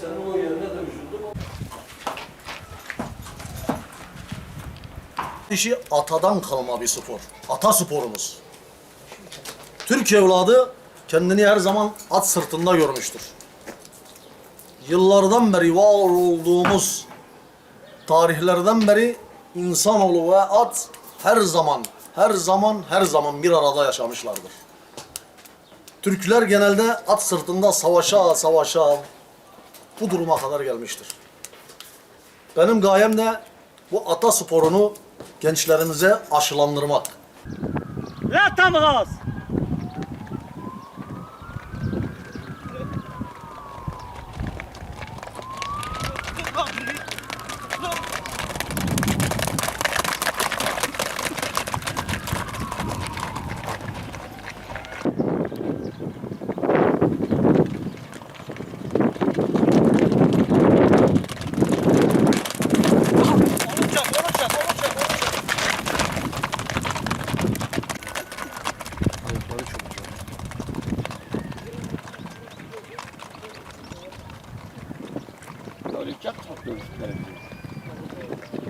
senin o yerine de üzüldüm. İşi atadan kalma bir spor. Ata sporumuz. Türk evladı kendini her zaman at sırtında görmüştür. Yıllardan beri var olduğumuz tarihlerden beri insanoğlu ve at her zaman, her zaman, her zaman bir arada yaşamışlardır. Türkler genelde at sırtında savaşa savaşa bu duruma kadar gelmiştir. Benim gayem de bu ata sporunu gençlerimize aşılandırmak. La tam gaz. Öyle çok çok görüştüler.